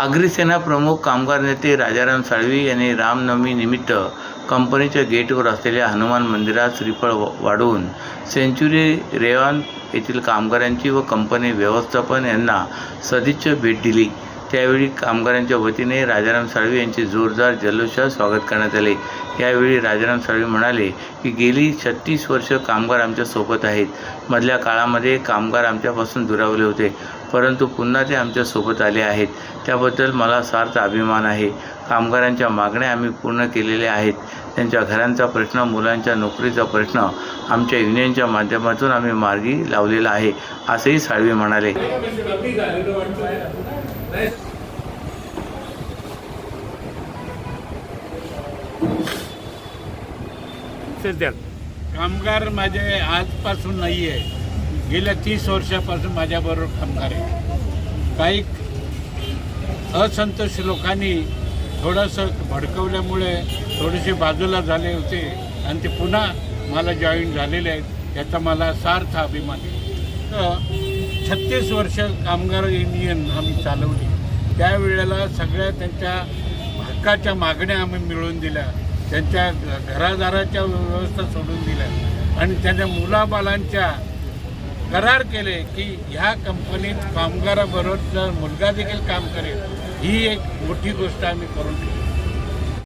अग्रिसेना प्रमुख कामगार नेते राजाराम साळवी यांनी रामनवमी निमित्त कंपनीच्या गेटवर असलेल्या हनुमान मंदिरात श्रीफळ व- वाढवून सेंच्युरी रेवान येथील कामगारांची व कंपनी व्यवस्थापन यांना सदिच्छा भेट दिली. त्यावेळी कामगारांच्या वतीने राजाराम साळवे यांचे जोरदार जल्लोषात स्वागत करण्यात आले. यावेळी राजाराम साळवे म्हणाले की गेली छत्तीस वर्ष कामगार आमच्यासोबत आहेत. मधल्या काळामध्ये कामगार आमच्यापासून दुरावले होते परंतु पुन्हा ते आमच्यासोबत आले आहेत. त्याबद्दल मला सार्थ अभिमान आहे. कामगारांच्या मागण्या आम्ही पूर्ण केलेल्या आहेत. त्यांच्या घरांचा प्रश्न मुलांच्या नोकरीचा प्रश्न आमच्या युनियनच्या माध्यमातून आम्ही मार्गी लावलेला आहे असंही साळवी म्हणाले. कामगार माझे आजपासून नाही आहे. गेल्या तीस वर्षापासून माझ्याबरोबर कामगार आहे. काही असंतोष लोकांनी थोडंसं भडकवल्यामुळे थोडेसे बाजूला झाले होते आणि ते पुन्हा मला जॉईन झालेले आहेत. याचा मला सार्थ अभिमान आहे. तर छत्तीस वर्ष कामगार युनियन आम्ही चालवली. त्यावेळेला सगळ्या त्यांच्या हक्काच्या मागण्या आम्ही मिळवून दिल्या. त्यांच्या घरादाराच्या व्यवस्था सोडून दिल्या. आणि त्यांच्या मुलाबालांच्या करार केले की ह्या कंपनीत कामगाराबरोबर जर मुलगा देखील काम करेल. ही एक मोठी गोष्ट आम्ही करून ठेवली.